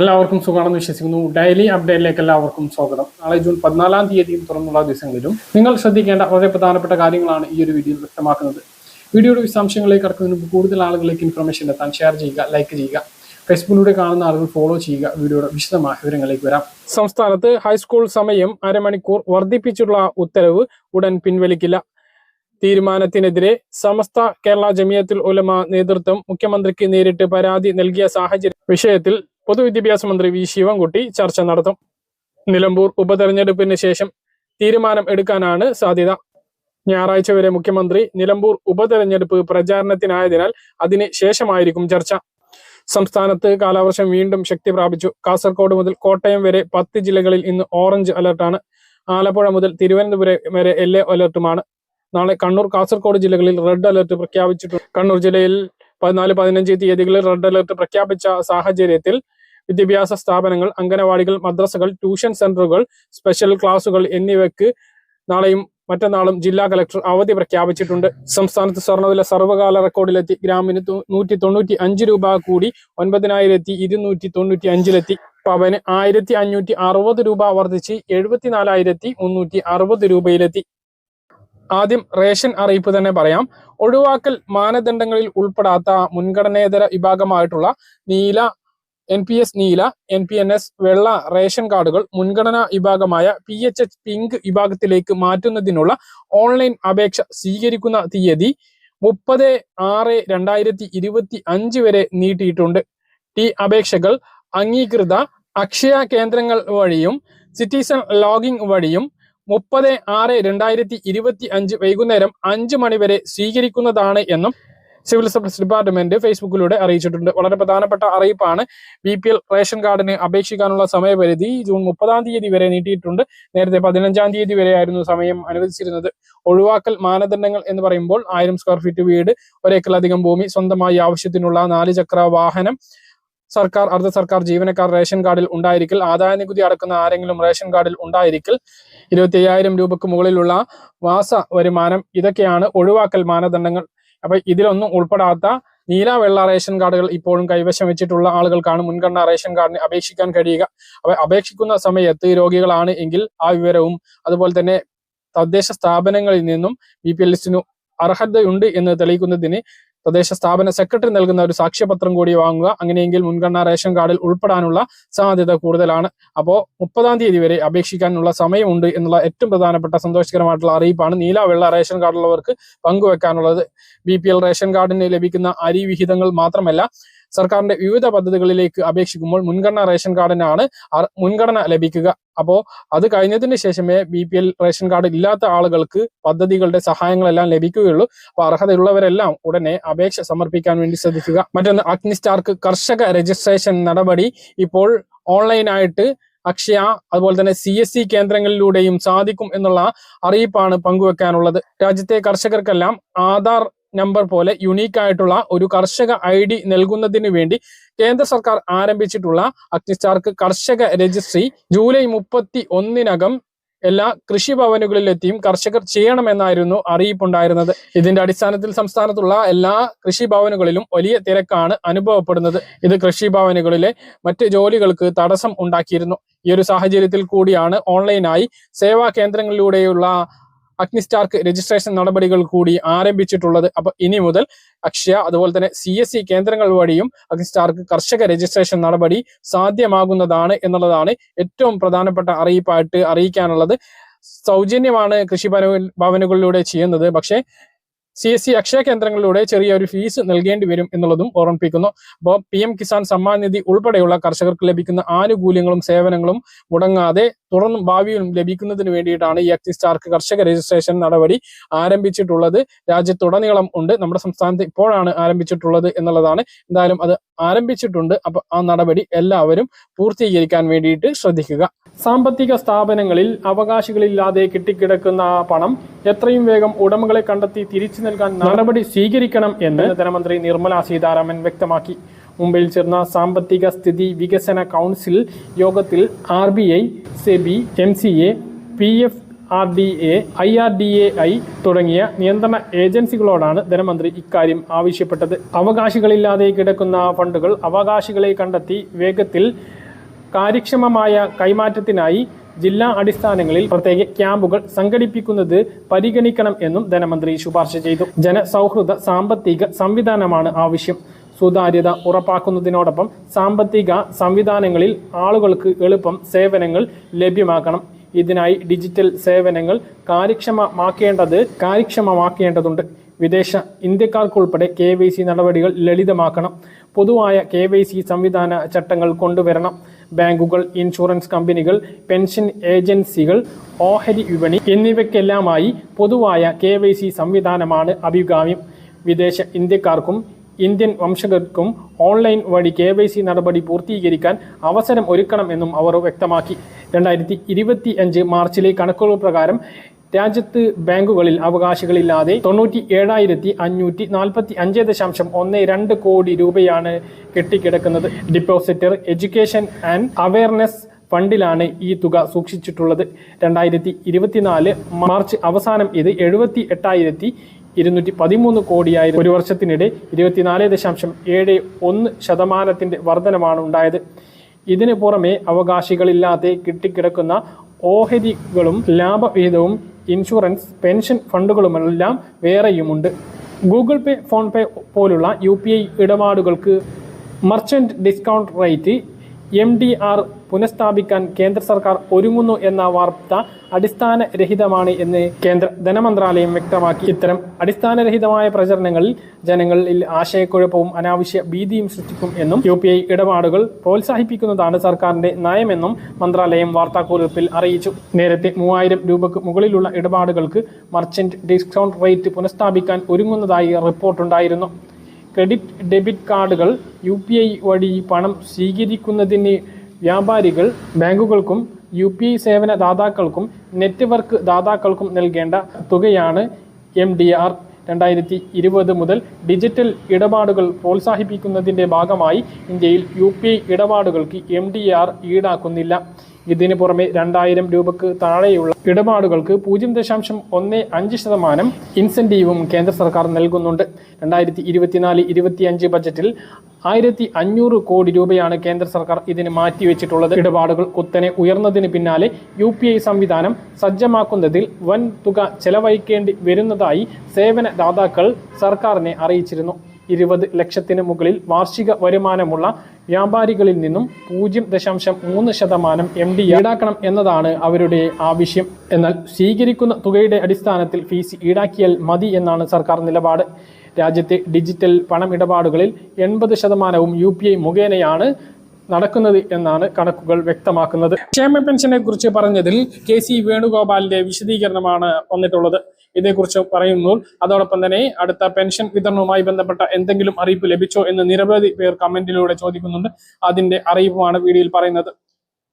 എല്ലാവർക്കും സുഖമാണെന്ന് വിശ്വസിക്കുന്നു. ഡെയിലി അപ്ഡേറ്റിലേക്ക് എല്ലാവർക്കും സ്വാഗതം. നാളെ ജൂൺ പതിനാലാം തീയതിയും തുറന്നുള്ള ദിവസങ്ങളിലും നിങ്ങൾ ശ്രദ്ധിക്കേണ്ട വളരെ പ്രധാനപ്പെട്ട കാര്യങ്ങളാണ് ഈ ഒരു വീഡിയോയിൽ വ്യക്തമാക്കുന്നത്. വീഡിയോയുടെ വിശദാംശങ്ങളിലേക്ക് കടക്കുന്നതിന് മുമ്പ് കൂടുതൽ ആളുകളിലേക്ക് ഇൻഫർമേഷൻ എത്താൻ ഷെയർ ചെയ്യുക ലൈക്ക് ചെയ്യുക ഫേസ്ബുക്കിലൂടെ കാണുന്ന ആളുകൾ ഫോളോ ചെയ്യുക വീഡിയോയുടെ വിശദമായ വിവരങ്ങളിലേക്ക് വരാം. സംസ്ഥാനത്ത് ഹൈസ്കൂൾ സമയം അരമണിക്കൂർ വർദ്ധിപ്പിച്ചുള്ള ഉത്തരവ് ഉടൻ പിൻവലിക്കില്ല. തീരുമാനത്തിനെതിരെ സമസ്ത കേരള ജമിയത്തുൽ ഉലമ നേതൃത്വം മുഖ്യമന്ത്രിക്ക് നേരിട്ട് പരാതി നൽകിയ സാഹചര്യ വിഷയത്തിൽ പൊതുവിദ്യാഭ്യാസ മന്ത്രി വി ശിവൻകുട്ടി ചർച്ച നടത്തും. നിലമ്പൂർ ഉപതെരഞ്ഞെടുപ്പിന് ശേഷം തീരുമാനം എടുക്കാനാണ് സാധ്യത. ഞായറാഴ്ച വരെ മുഖ്യമന്ത്രി നിലമ്പൂർ ഉപതെരഞ്ഞെടുപ്പ് പ്രചാരണത്തിനായതിനാൽ അതിന് ശേഷമായിരിക്കും ചർച്ച. സംസ്ഥാനത്ത് കാലവർഷം വീണ്ടും ശക്തി പ്രാപിച്ചു. കാസർഗോഡ് മുതൽ കോട്ടയം വരെ പത്ത് ജില്ലകളിൽ ഇന്ന് ഓറഞ്ച് അലർട്ടാണ്. ആലപ്പുഴ മുതൽ തിരുവനന്തപുരം വരെ യെല്ലോ അലർട്ടുമാണ്. നാളെ കണ്ണൂർ കാസർഗോഡ് ജില്ലകളിൽ റെഡ് അലർട്ട് പ്രഖ്യാപിച്ചിട്ടുണ്ട്. കണ്ണൂർ ജില്ലയിൽ പതിനാല് പതിനഞ്ച് തീയതികളിൽ റെഡ് അലർട്ട് പ്രഖ്യാപിച്ച സാഹചര്യത്തിൽ വിദ്യാഭ്യാസ സ്ഥാപനങ്ങൾ അംഗനവാടികൾ മദ്രസകൾ ട്യൂഷൻ സെന്ററുകൾ സ്പെഷ്യൽ ക്ലാസുകൾ എന്നിവയ്ക്ക് നാളെയും മറ്റന്നാളും ജില്ലാ കലക്ടർ അവധി പ്രഖ്യാപിച്ചിട്ടുണ്ട്. സംസ്ഥാനത്ത് സ്വർണവില സർവകാല റെക്കോർഡിലെത്തി. ഗ്രാമിന് നൂറ്റി തൊണ്ണൂറ്റി അഞ്ച് രൂപ കൂടി ഒൻപതിനായിരത്തി ഇരുന്നൂറ്റി തൊണ്ണൂറ്റി അഞ്ചിലെത്തി പവന് ആയിരത്തി അഞ്ഞൂറ്റി അറുപത് രൂപ വർദ്ധിച്ച് എഴുപത്തിനാലായിരത്തി മുന്നൂറ്റി അറുപത് രൂപയിലെത്തി. ആദ്യം റേഷൻ അറിയിപ്പ് തന്നെ പറയാം. ഒഴിവാക്കൽ മാനദണ്ഡങ്ങളിൽ ഉൾപ്പെടാത്ത മുൻഗണനേതര വിഭാഗമായിട്ടുള്ള നീല എൻ പി എസ് നീല എൻ പി എൻ എസ് വെള്ള റേഷൻ കാർഡുകൾ മുൻഗണനാ വിഭാഗമായ പി എച്ച് എച്ച് പിങ്ക് വിഭാഗത്തിലേക്ക് മാറ്റുന്നതിനുള്ള ഓൺലൈൻ അപേക്ഷ സ്വീകരിക്കുന്ന തീയതി മുപ്പത് ആറ് രണ്ടായിരത്തി ഇരുപത്തി അഞ്ച് വരെ നീട്ടിയിട്ടുണ്ട്. ടി അപേക്ഷകൾ അംഗീകൃത അക്ഷയ കേന്ദ്രങ്ങൾ വഴിയും സിറ്റിസൺ ലോഗിംഗ് വഴിയും മുപ്പത് ആറ് രണ്ടായിരത്തി ഇരുപത്തി അഞ്ച് വൈകുന്നേരം അഞ്ച് മണിവരെ സ്വീകരിക്കുന്നതാണ് എന്നും സിവിൽ സപ്ലൈസ് ഡിപ്പാർട്ട്മെന്റ് ഫേസ്ബുക്കിലൂടെ അറിയിച്ചിട്ടുണ്ട്. വളരെ പ്രധാനപ്പെട്ട അറിയിപ്പാണ്. ബി പി എൽ റേഷൻ കാർഡിന് അപേക്ഷിക്കാനുള്ള സമയപരിധി ജൂൺ മുപ്പതാം തീയതി വരെ നീട്ടിയിട്ടുണ്ട്. നേരത്തെ പതിനഞ്ചാം തീയതി വരെ ആയിരുന്നു സമയം അനുവദിച്ചിരുന്നത്. ഒഴിവാക്കൽ മാനദണ്ഡങ്ങൾ എന്ന് പറയുമ്പോൾ ആയിരം സ്ക്വയർ ഫീറ്റ് വീട് ഒരേക്കറിലധികം ഭൂമി സ്വന്തമായി ആവശ്യത്തിനുള്ള നാല് ചക്ര വാഹനം സർക്കാർ അർദ്ധ സർക്കാർ ജീവനക്കാർ റേഷൻ കാർഡിൽ ഉണ്ടായിരിക്കൽ ആദായ നികുതി അടക്കുന്ന ആരെങ്കിലും റേഷൻ കാർഡിൽ ഉണ്ടായിരിക്കൽ ഇരുപത്തി അയ്യായിരം രൂപക്ക് മുകളിലുള്ള മാസ വരുമാനം ഇതൊക്കെയാണ് ഒഴിവാക്കൽ മാനദണ്ഡങ്ങൾ. അപ്പൊ ഇതിലൊന്നും ഉൾപ്പെടാത്ത നീല വെള്ള റേഷൻ കാർഡുകൾ ഇപ്പോഴും കൈവശം വെച്ചിട്ടുള്ള ആളുകൾക്കാണ് മുൻഗണന റേഷൻ കാർഡിന് അപേക്ഷിക്കാൻ കഴിയുക. അപ്പൊ അപേക്ഷിക്കുന്ന സമയത്ത് രോഗികളാണ് എങ്കിൽ ആ വിവരവും അതുപോലെ തന്നെ തദ്ദേശ സ്ഥാപനങ്ങളിൽ നിന്നും ബി പി എൽ ലിസ്റ്റിനു അർഹതയുണ്ട് എന്ന് തെളിയിക്കുന്നതിന് തദ്ദേശ സ്ഥാപന സെക്രട്ടറി നൽകുന്ന ഒരു സാക്ഷ്യപത്രം കൂടി വാങ്ങുക. അങ്ങനെയെങ്കിൽ മുൻഗണനാ റേഷൻ കാർഡിൽ ഉൾപ്പെടാനുള്ള സാധ്യത കൂടുതലാണ്. അപ്പോൾ മുപ്പതാം തീയതി വരെ അപേക്ഷിക്കാനുള്ള സമയമുണ്ട് എന്നുള്ള ഏറ്റവും പ്രധാനപ്പെട്ട സന്തോഷകരമായിട്ടുള്ള അറിയിപ്പാണ് നീല വെള്ള റേഷൻ കാർഡുള്ളവർക്ക് പങ്കുവെക്കാനുള്ളത്. ബി റേഷൻ കാർഡിന് ലഭിക്കുന്ന അരി വിഹിതങ്ങൾ മാത്രമല്ല സർക്കാരിന്റെ വിവിധ പദ്ധതികളിലേക്ക് അപേക്ഷിക്കുമ്പോൾ മുൻഗണന റേഷൻ കാർഡിനാണ് മുൻഗണന ലഭിക്കുക. അപ്പോൾ അത് കഴിഞ്ഞതിന് ശേഷമേ B P L ration card ഇല്ലാത്ത ആളുകൾക്ക് പദ്ധതികളുടെ സഹായങ്ങളെല്ലാം ലഭിക്കുകയുള്ളൂ. അപ്പോൾ അർഹതയുള്ളവരെല്ലാം ഉടനെ അപേക്ഷ സമർപ്പിക്കാൻ വേണ്ടി ശ്രദ്ധിക്കുക. മറ്റൊന്ന് അഗ്നിസ്റ്റാർക്ക് കർഷക രജിസ്ട്രേഷൻ നടപടി. ഇപ്പോൾ ഓൺലൈനായിട്ട് അക്ഷയ അതുപോലെ തന്നെ സി എസ് സി കേന്ദ്രങ്ങളിലൂടെയും സാധിക്കും എന്നുള്ള അറിയിപ്പാണ് പങ്കുവെക്കാനുള്ളത്. രാജ്യത്തെ കർഷകർക്കെല്ലാം ആധാർ നമ്പർ പോലെ യുണീക്ക് ആയിട്ടുള്ള ഒരു കർഷക ഐ ഡി നൽകുന്നതിന് വേണ്ടി കേന്ദ്ര സർക്കാർ ആരംഭിച്ചിട്ടുള്ള അഗ്നിസ്റ്റാർക്ക് കർഷക രജിസ്ട്രി ജൂലൈ മുപ്പത്തി ഒന്നിനകം എല്ലാ കൃഷിഭവനുകളിലെത്തിയും കർഷകർ ചെയ്യണമെന്നായിരുന്നു അറിയിപ്പുണ്ടായിരുന്നത്. ഇതിന്റെ അടിസ്ഥാനത്തിൽ സംസ്ഥാനത്തുള്ള എല്ലാ കൃഷിഭവനുകളിലും വലിയ തിരക്കാണ് അനുഭവപ്പെടുന്നത്. ഇത് കൃഷിഭവനുകളിലെ മറ്റ് ജോലികൾക്ക് തടസ്സം ഉണ്ടാക്കിയിരുന്നു. ഈ ഒരു സാഹചര്യത്തിൽ കൂടിയാണ് ഓൺലൈനായി സേവാ കേന്ദ്രങ്ങളിലൂടെയുള്ള അഗ്നിസ്റ്റാർക്ക് രജിസ്ട്രേഷൻ നടപടികൾ കൂടി ആരംഭിച്ചിട്ടുള്ളത്. അപ്പൊ ഇനി മുതൽ അക്ഷയ അതുപോലെ തന്നെ സി എസ് സി കേന്ദ്രങ്ങൾ വഴിയും അഗ്നിസ്റ്റാർക്ക് കർഷക രജിസ്ട്രേഷൻ നടപടി സാധ്യമാകുന്നതാണ് എന്നുള്ളതാണ് ഏറ്റവും പ്രധാനപ്പെട്ട അറിയിപ്പായിട്ട് അറിയിക്കാനുള്ളത്. സൗജന്യമാണ് കൃഷി ഭവന- ഭവനുകളിലൂടെ ചെയ്യുന്നത്. പക്ഷേ സി എസ് സി അക്ഷയ കേന്ദ്രങ്ങളിലൂടെ ചെറിയൊരു ഫീസ് നൽകേണ്ടി വരും എന്നുള്ളതും ഓർമ്മിപ്പിക്കുന്നു. അപ്പോൾ പി എം കിസാൻ സമ്മാൻ നിധി ഉൾപ്പെടെയുള്ള കർഷകർക്ക് ലഭിക്കുന്ന ആനുകൂല്യങ്ങളും സേവനങ്ങളും മുടങ്ങാതെ തുടർന്നും ഭാവിയിലും ലഭിക്കുന്നതിന് വേണ്ടിയിട്ടാണ് ഈ അക്സിസ്റ്റാർക്ക് കർഷക രജിസ്ട്രേഷൻ നടപടി ആരംഭിച്ചിട്ടുള്ളത്. രാജ്യത്തുടനീളം ഉണ്ട്. നമ്മുടെ സംസ്ഥാനത്ത് ഇപ്പോഴാണ് ആരംഭിച്ചിട്ടുള്ളത് എന്നുള്ളതാണ്. എന്തായാലും അത് ആരംഭിച്ചിട്ടുണ്ട്. അപ്പൊ ആ നടപടി എല്ലാവരും പൂർത്തീകരിക്കാൻ വേണ്ടിയിട്ട് ശ്രദ്ധിക്കുക. സാമ്പത്തിക സ്ഥാപനങ്ങളിൽ അവകാശികളില്ലാതെ കിട്ടിക്കിടക്കുന്ന ആ പണം എത്രയും വേഗം ഉടമകളെ കണ്ടെത്തി തിരിച്ചു നൽകാൻ നടപടി സ്വീകരിക്കണം എന്ന് ധനമന്ത്രി നിർമ്മല സീതാരാമൻ വ്യക്തമാക്കി. മുംബൈയിൽ ചേർന്ന സാമ്പത്തിക സ്ഥിതി വികസന കൗൺസിൽ യോഗത്തിൽ R B I SEBI M C A P F R D A I R D A I തുടങ്ങിയ നിയന്ത്രണ ഏജൻസികളോടാണ് ധനമന്ത്രി ഇക്കാര്യം ആവശ്യപ്പെട്ടത്. അവകാശികളില്ലാതെ കിടക്കുന്ന ഫണ്ടുകൾ അവകാശികളെ കണ്ടെത്തി വേഗത്തിൽ കാര്യക്ഷമമായ കൈമാറ്റത്തിനായി ജില്ലാ അടിസ്ഥാനങ്ങളിൽ പ്രത്യേക ക്യാമ്പുകൾ സംഘടിപ്പിക്കുന്നത് പരിഗണിക്കണം എന്നും ധനമന്ത്രി ശുപാർശ ചെയ്തു. ജനസൗഹൃദ സാമ്പത്തിക സംവിധാനമാണ് ആവശ്യം. സുതാര്യത ഉറപ്പാക്കുന്നതിനോടൊപ്പം സാമ്പത്തിക സംവിധാനങ്ങളിൽ ആളുകൾക്ക് എളുപ്പം സേവനങ്ങൾ ലഭ്യമാക്കണം. ഇതിനായി ഡിജിറ്റൽ സേവനങ്ങൾ കാര്യക്ഷമമാക്കേണ്ടത് കാര്യക്ഷമമാക്കേണ്ടതുണ്ട്. വിദേശ ഇന്ത്യക്കാർക്കുൾപ്പെടെ കെ വൈ സി നടപടികൾ ലളിതമാക്കണം. പൊതുവായ കെ വൈ സി സംവിധാന ചട്ടങ്ങൾ കൊണ്ടുവരണം. ബാങ്കുകൾ ഇൻഷുറൻസ് കമ്പനികൾ പെൻഷൻ ഏജൻസികൾ ഓഹരി വിപണി എന്നിവയ്ക്കെല്ലാമായി പൊതുവായ കെ സംവിധാനമാണ് അഭികാമ്യം. വിദേശ ഇന്ത്യക്കാർക്കും ഇന്ത്യൻ വംശകർക്കും ഓൺലൈൻ വഴി കെ വൈ സി നടപടി പൂർത്തീകരിക്കാൻ അവസരം ഒരുക്കണമെന്നും അവർ വ്യക്തമാക്കി. രണ്ടായിരത്തി ഇരുപത്തി അഞ്ച് മാർച്ചിലെ കണക്കുകൾ പ്രകാരം രാജ്യത്ത് ബാങ്കുകളിൽ അവകാശികളില്ലാതെ തൊണ്ണൂറ്റി ഏഴായിരത്തി അഞ്ഞൂറ്റി നാൽപ്പത്തി അഞ്ച് ദശാംശം ഒന്ന് രണ്ട് കോടി രൂപയാണ് കെട്ടിക്കിടക്കുന്നത്. ഡിപ്പോസിറ്റർ എഡ്യൂക്കേഷൻ ആൻഡ് അവയർനെസ് ഫണ്ടിലാണ് ഈ തുക സൂക്ഷിച്ചിട്ടുള്ളത്. രണ്ടായിരത്തി ഇരുപത്തിനാല് മാർച്ച് അവസാനം ഇത് എഴുപത്തി എട്ടായിരത്തി ഇരുന്നൂറ്റി പതിമൂന്ന് കോടിയായിരുന്നു. ഒരു വർഷത്തിനിടെ ഇരുപത്തിനാല് ദശാംശം ഏഴ് ഒന്ന് ശതമാനത്തിന്റെ വർധനമാണ് ഉണ്ടായത്. ഇതിനു പുറമെ അവകാശികളില്ലാതെ കിട്ടിക്കിടക്കുന്ന ഓഹരികളും ലാഭവിഹിതവും ഇൻഷുറൻസ് പെൻഷൻ ഫണ്ടുകളുമെല്ലാം വേറെയുമുണ്ട്. ഗൂഗിൾ പേ ഫോൺ പേ പോലുള്ള U P I ഇടപാടുകൾക്ക് merchant discount rate M D R പുനഃസ്ഥാപിക്കാൻ കേന്ദ്ര സർക്കാർ ഒരുങ്ങുന്നു എന്ന വാർത്ത അടിസ്ഥാനരഹിതമാണ് എന്ന് കേന്ദ്ര ധനമന്ത്രാലയം വ്യക്തമാക്കി. ഇത്തരം അടിസ്ഥാനരഹിതമായ പ്രചരണങ്ങളിൽ ജനങ്ങളിൽ ആശയക്കുഴപ്പവും അനാവശ്യ ഭീതിയും സൃഷ്ടിക്കും എന്നും യു ഇടപാടുകൾ പ്രോത്സാഹിപ്പിക്കുന്നതാണ് സർക്കാരിന്റെ നയമെന്നും മന്ത്രാലയം വാർത്താക്കുറിപ്പിൽ അറിയിച്ചു. നേരത്തെ മൂവായിരം രൂപക്ക് മുകളിലുള്ള ഇടപാടുകൾക്ക് മർച്ചന്റ് ഡിസ്കൗണ്ട് റേറ്റ് പുനഃസ്ഥാപിക്കാൻ ഒരുങ്ങുന്നതായി റിപ്പോർട്ടുണ്ടായിരുന്നു. ക്രെഡിറ്റ് ഡെബിറ്റ് കാർഡുകൾ യു പി ഐ വഴി പണം സ്വീകരിക്കുന്നതിന് വ്യാപാരികൾ ബാങ്കുകൾക്കും യു പി ഐ സേവന ദാതാക്കൾക്കും നെറ്റ്വർക്ക് ദാതാക്കൾക്കും നൽകേണ്ട തുകയാണ് എം ഡി ആർ. രണ്ടായിരത്തി ഇരുപത് മുതൽ ഡിജിറ്റൽ ഇടപാടുകൾ പ്രോത്സാഹിപ്പിക്കുന്നതിന്റെ ഭാഗമായി ഇന്ത്യയിൽ യു പി ഐ ഇടപാടുകൾക്ക് എം ഡി ആർ ഈടാക്കുന്നില്ല. ഇതിന് പുറമെ രണ്ടായിരം രൂപക്ക് താഴെയുള്ള ഇടപാടുകൾക്ക് പൂജ്യം ദശാംശം ഒന്ന് അഞ്ച് ശതമാനം ഇൻസെന്റീവും കേന്ദ്ര സർക്കാർ നൽകുന്നുണ്ട്. രണ്ടായിരത്തി ഇരുപത്തിനാല് ഇരുപത്തിയഞ്ച് ബജറ്റിൽ ആയിരത്തി അഞ്ഞൂറ് കോടി രൂപയാണ് കേന്ദ്ര സർക്കാർ ഇതിന് മാറ്റിവെച്ചിട്ടുള്ളത് ഇടപാടുകൾ കുത്തനെ ഉയർന്നതിന് പിന്നാലെ യു പി ഐ സംവിധാനം സജ്ജമാക്കുന്നതിൽ വൻ തുക ചെലവഴിക്കേണ്ടി വരുന്നതായി സേവന ദാതാക്കൾ സർക്കാരിനെ അറിയിച്ചിരുന്നു. ഇരുപത് ലക്ഷത്തിന് മുകളിൽ വാർഷിക വരുമാനമുള്ള വ്യാപാരികളിൽ നിന്നും പൂജ്യം ദശാംശം മൂന്ന് ശതമാനം എം ഡി ഈടാക്കണം എന്നതാണ് അവരുടെ ആവശ്യം. എന്നാൽ സ്വീകരിക്കുന്ന തുകയുടെ അടിസ്ഥാനത്തിൽ ഫീസ് ഈടാക്കിയാൽ മതി എന്നാണ് സർക്കാർ നിലപാട്. രാജ്യത്തെ ഡിജിറ്റൽ പണമിടപാടുകളിൽ എൺപത് ശതമാനവും യു മുഖേനയാണ് നടക്കുന്നത് എന്നാണ് കണക്കുകൾ വ്യക്തമാക്കുന്നത്. ക്ഷേമ പെൻഷനെ കുറിച്ച് പറഞ്ഞതിൽ കെ സി വേണുഗോപാലിന്റെ വിശദീകരണമാണ് വന്നിട്ടുള്ളത്. ഇതേക്കുറിച്ച് പറയുന്നു അതോടൊപ്പം തന്നെ അടുത്ത പെൻഷൻ വിതരണവുമായി ബന്ധപ്പെട്ട എന്തെങ്കിലും അറിയിപ്പ് ലഭിച്ചോ എന്ന് നിരവധി പേർ കമന്റിലൂടെ ചോദിക്കുന്നുണ്ട്. അതിന്റെ അറിയിപ്പുമാണ് വീഡിയോയിൽ പറയുന്നത്.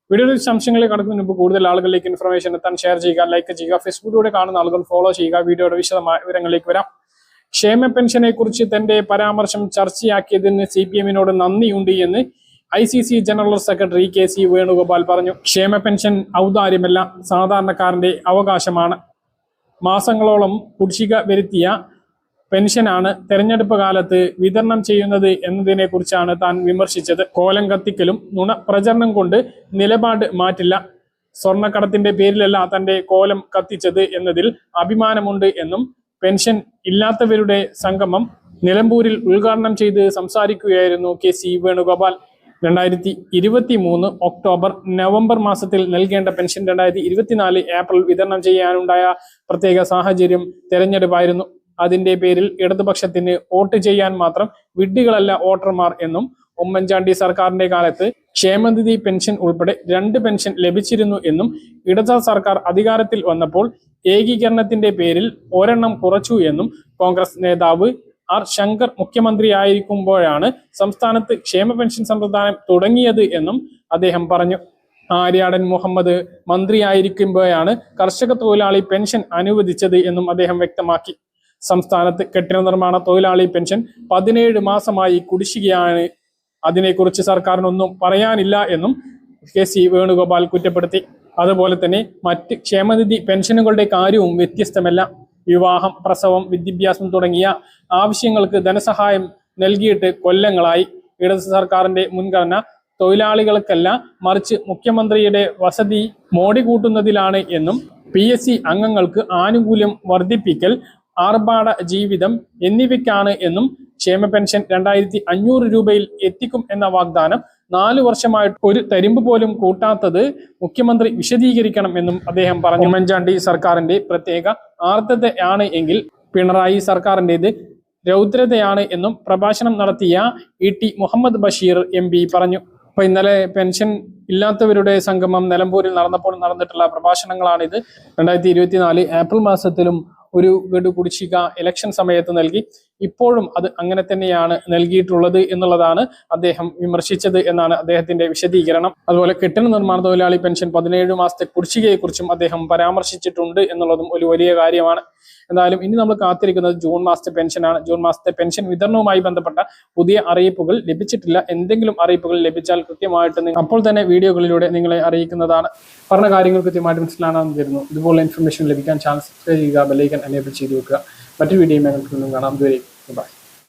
വീഡിയോയിൽ സംശയങ്ങളിൽ കടക്കുന്നതിന് മുമ്പ് കൂടുതൽ ആളുകളിലേക്ക് ഇൻഫർമേഷൻ എത്താൻ ഷെയർ ചെയ്യുക ലൈക്ക് ചെയ്യുക ഫേസ്ബുക്കിലൂടെ കാണുന്ന ആളുകൾ ഫോളോ ചെയ്യുക വീഡിയോയുടെ വിശദമായ വിവരങ്ങളിലേക്ക് വരാം. ക്ഷേമ പെൻഷനെ കുറിച്ച് തന്റെ പരാമർശം ചർച്ചയാക്കിയതിന് സി പി എമ്മിനോട് നന്ദിയുണ്ട് എന്ന് I C C general secretary K C Venugopal പറഞ്ഞു ക്ഷേമ പെൻഷൻ ഔദാര്യമല്ല സാധാരണക്കാരന്റെ അവകാശമാണ്. മാസങ്ങളോളം കുടിശ്ശിക വരുത്തിയ പെൻഷനാണ് തെരഞ്ഞെടുപ്പ് കാലത്ത് വിതരണം ചെയ്യുന്നത് എന്നതിനെ കുറിച്ചാണ് താൻ വിമർശിച്ചത്. കോലം കത്തിക്കലും നുണ പ്രചരണം കൊണ്ട് നിലപാട് മാറ്റില്ല. സ്വർണക്കടത്തിന്റെ പേരിലല്ല തന്റെ കോലം കത്തിച്ചത് എന്നതിൽ അഭിമാനമുണ്ട് എന്നും പെൻഷൻ ഇല്ലാത്തവരുടെ സംഗമം നിലമ്പൂരിൽ ഉദ്ഘാടനം ചെയ്ത് സംസാരിക്കുകയായിരുന്നു കെ സി വേണുഗോപാൽ. രണ്ടായിരത്തി ഇരുപത്തി മൂന്ന് ഒക്ടോബർ നവംബർ മാസത്തിൽ നൽകേണ്ട പെൻഷൻ രണ്ടായിരത്തി ഇരുപത്തിനാല് ഏപ്രിൽ വിതരണം ചെയ്യാനുണ്ടായ പ്രത്യേക സാഹചര്യം തെരഞ്ഞെടുപ്പായിരുന്നു. അതിന്റെ പേരിൽ ഇടതുപക്ഷത്തിന് വോട്ട് ചെയ്യാൻ മാത്രം വിഡ്ഢികളല്ല വോട്ടർമാർ എന്നും ഉമ്മൻചാണ്ടി സർക്കാരിന്റെ കാലത്ത് ക്ഷേമനിധി പെൻഷൻ ഉൾപ്പെടെ രണ്ട് പെൻഷൻ ലഭിച്ചിരുന്നു എന്നും ഇടത് സർക്കാർ അധികാരത്തിൽ വന്നപ്പോൾ ഏകീകരണത്തിന്റെ പേരിൽ ഒരെണ്ണം കുറച്ചു എന്നും കോൺഗ്രസ് നേതാവ് ആർ ശങ്കർ മുഖ്യമന്ത്രിയായിരിക്കുമ്പോഴാണ് സംസ്ഥാനത്ത് ക്ഷേമ പെൻഷൻ സമ്പ്രദായം തുടങ്ങിയത് എന്നും അദ്ദേഹം പറഞ്ഞു. ആര്യാടൻ മുഹമ്മദ് മന്ത്രിയായിരിക്കുമ്പോഴാണ് കർഷക തൊഴിലാളി പെൻഷൻ അനുവദിച്ചത് എന്നും അദ്ദേഹം വ്യക്തമാക്കി. സംസ്ഥാനത്ത് കെട്ടിട നിർമ്മാണ തൊഴിലാളി പെൻഷൻ പതിനേഴ് മാസമായി കുടിശ്ശികയാണ്. അതിനെക്കുറിച്ച് സർക്കാരിനൊന്നും പറയാനില്ല എന്നും കെ സി വേണുഗോപാൽ കുറ്റപ്പെടുത്തി. അതുപോലെ തന്നെ മറ്റ് ക്ഷേമനിധി പെൻഷനുകളുടെ കാര്യവും വ്യത്യസ്തമല്ല. വിവാഹം പ്രസവം വിദ്യാഭ്യാസം തുടങ്ങിയ ആവശ്യങ്ങൾക്ക് ധനസഹായം നൽകിയിട്ട് കൊല്ലങ്ങളായി. ഇടത് സർക്കാരിന്റെ മുൻഗണന തൊഴിലാളികൾക്കല്ല മറിച്ച് മുഖ്യമന്ത്രിയുടെ വസതി മോടി കൂട്ടുന്നതിലാണ് എന്നും പി എസ് സി അംഗങ്ങൾക്ക് ആനുകൂല്യം വർദ്ധിപ്പിക്കൽ ആർഭാട ജീവിതം എന്നിവയ്ക്കാണ് എന്നും ക്ഷേമ പെൻഷൻ രണ്ടായിരത്തി അഞ്ഞൂറ് രൂപയിൽ എത്തിക്കും എന്ന വാഗ്ദാനം നാലു വർഷമായിട്ട് ഒരു തരിമ്പ് പോലും കൂട്ടാത്തത് മുഖ്യമന്ത്രി വിശദീകരിക്കണം എന്നും അദ്ദേഹം പറഞ്ഞു. ഉമ്മൻചാണ്ടി സർക്കാരിന്റെ പ്രത്യേക ആർദ്രതയാണ് എങ്കിൽ പിണറായി സർക്കാരിന്റെത് രൗദ്രതയാണ് എന്നും പ്രഭാഷണം നടത്തിയ E T Muhammad Basheer M പറഞ്ഞു. അപ്പൊ ഇന്നലെ പെൻഷൻ ഇല്ലാത്തവരുടെ സംഗമം നിലമ്പൂരിൽ നടന്നപ്പോൾ നടന്നിട്ടുള്ള പ്രഭാഷണങ്ങളാണിത്. രണ്ടായിരത്തി ഇരുപത്തിനാല് ഏപ്രിൽ മാസത്തിലും ഒരു ഗഡു കുടിശ്ശിക ഇലക്ഷൻ സമയത്ത് നൽകി. ഇപ്പോഴും അത് അങ്ങനെ തന്നെയാണ് നൽകിയിട്ടുള്ളത് എന്നുള്ളതാണ് അദ്ദേഹം വിമർശിച്ചത് എന്നാണ് അദ്ദേഹത്തിന്റെ വിശദീകരണം. അതുപോലെ കെട്ടിട നിർമ്മാണ തൊഴിലാളി പെൻഷൻ പതിനേഴ് മാസത്തെ കുടിശ്ശികയെക്കുറിച്ചും അദ്ദേഹം പരാമർശിച്ചിട്ടുണ്ട് എന്നുള്ളതും ഒരു വലിയ കാര്യമാണ്. എന്തായാലും ഇനി നമ്മൾ കാത്തിരിക്കുന്നത് ജൂൺ മാസത്തെ പെൻഷനാണ് ജൂൺ മാസത്തെ പെൻഷൻ വിതരണവുമായി ബന്ധപ്പെട്ട പുതിയ അറിയിപ്പുകൾ ലഭിച്ചിട്ടില്ല. എന്തെങ്കിലും അറിയിപ്പുകൾ ലഭിച്ചാൽ കൃത്യമായിട്ട് അപ്പോൾ തന്നെ വീഡിയോകളിലൂടെ നിങ്ങളെ അറിയിക്കുന്നതാണ്. പറഞ്ഞ കാര്യങ്ങൾ കൃത്യമായിട്ട് മനസ്സിലാണെന്ന് തരുന്നു ഇതുപോലെ ഇൻഫർമേഷൻ ലഭിക്കാൻ ചാനൽ സബ്സ്ക്രൈബ് ചെയ്യുക ബെല്ലൈക്കൻ എനേബിൾ ചെയ്ത് വെക്കുക. മറ്റു വീഡിയോ കാണാം. ഇതുവരെ ബൈ